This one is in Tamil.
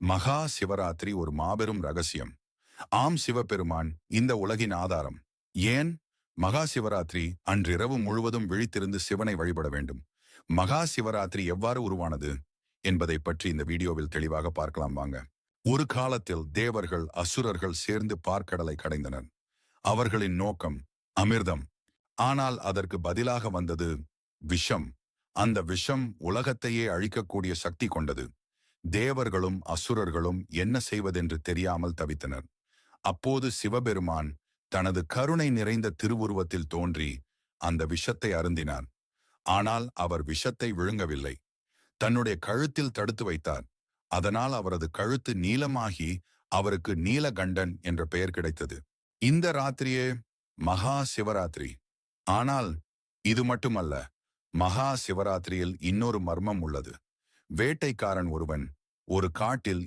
மகா சிவராத்திரி ஒரு மாபெரும் ரகசியம். ஆம் சிவபெருமான் இந்த உலகின் ஆதாரம். ஏன்? மகா சிவராத்திரி அன்றிரவு முழுவதும் விழித்திருந்து சிவனை வழிபட வேண்டும். மகா சிவராத்திரி எவ்வாறு உருவானது? என்பதை பற்றி இந்த வீடியோவில் தெளிவாக பார்க்கலாம் வாங்க. ஒரு காலத்தில் தேவர்கள் அசுரர்கள் சேர்ந்து பார்க்கடலை கடைந்தனர். அவர்களின் நோக்கம் அமிர்தம். ஆனால் அதற்கு பதிலாக வந்தது விஷம். அந்த விஷம் உலகத்தையே அழிக்கக்கூடிய சக்தி கொண்டது. தேவர்களும் அசுரர்களும் என்ன செய்வதென்று தெரியாமல் தவித்தனர். அப்போது சிவபெருமான் தனது கருணை நிறைந்த திருவுருவத்தில் தோன்றி அந்த விஷத்தை அருந்தினார். ஆனால் அவர் விஷத்தை விழுங்கவில்லை. தன்னுடைய கழுத்தில் தடுத்து வைத்தார். அதனால் அவரது கழுத்து நீளமாகி அவருக்கு நீலகண்டன் என்ற பெயர் கிடைத்தது. இந்த ராத்திரியே மகா சிவராத்திரி. ஆனால் இது மட்டுமல்ல மகா சிவராத்திரியில் இன்னொரு மர்மம் உள்ளது. வேட்டைக்காரன் ஒருவன் ஒரு காட்டில்